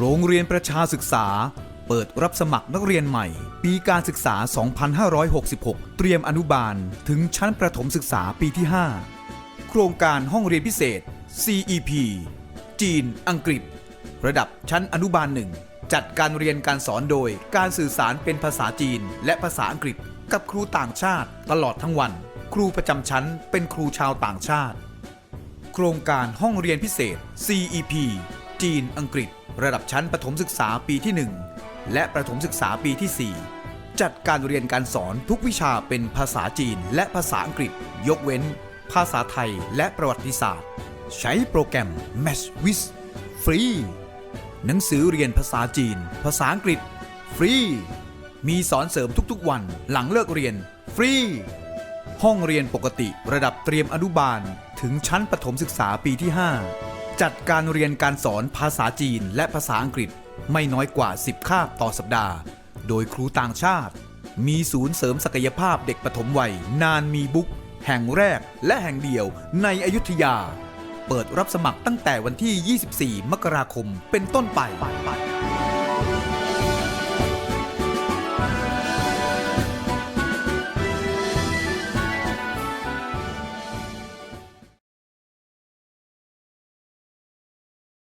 โรงเรียนประชาศึกษา เปิดรับสมัครนักเรียนใหม่ ปีการศึกษา 2566 เตรียมอนุบาลถึงชั้นประถมศึกษาปีที่ 5 โครงการห้องเรียนพิเศษ CEP จีน อังกฤษ ระดับชั้นอนุบาลหนึ่งจัดการเรียนการสอนโดยการสื่อสารเป็นภาษาจีนและภาษาอังกฤษ กับครูต่างชาติตลอดทั้งวัน ครูประจำชั้นเป็นครูชาวต่างชาติ โครงการห้องเรียนพิเศษ CEP จีน อังกฤษ ระดับชั้นประถมศึกษาปีที่ 1 และประถมศึกษาปีที่ 4 จัดการเรียนการสอนทุกวิชาเป็นภาษาจีนและภาษาอังกฤษ ยกเว้น ภาษาไทยและประวัติศาสตร์ ใช้โปรแกรม Match with ฟรีหนังสือเรียนภาษาจีน ภาษาอังกฤษ ฟรี มีสอนเสริมทุกๆ วันหลังเลิกเรียน ฟรี ห้องเรียนปกติระดับเตรียมอนุบาล ถึงชั้นประถมศึกษาปีที่ 5 จัดการเรียนการสอนภาษาจีนและภาษาอังกฤษไม่น้อยกว่า 10 คาบต่อสัปดาห์ โดยครูต่างชาติ มีศูนย์เสริมศักยภาพเด็กปฐมวัย นานมีบุ๊ก แห่งแรกและแห่งเดียวในอยุธยา เปิดรับสมัครตั้งแต่วันที่ 24 มกราคมเป็นต้นไป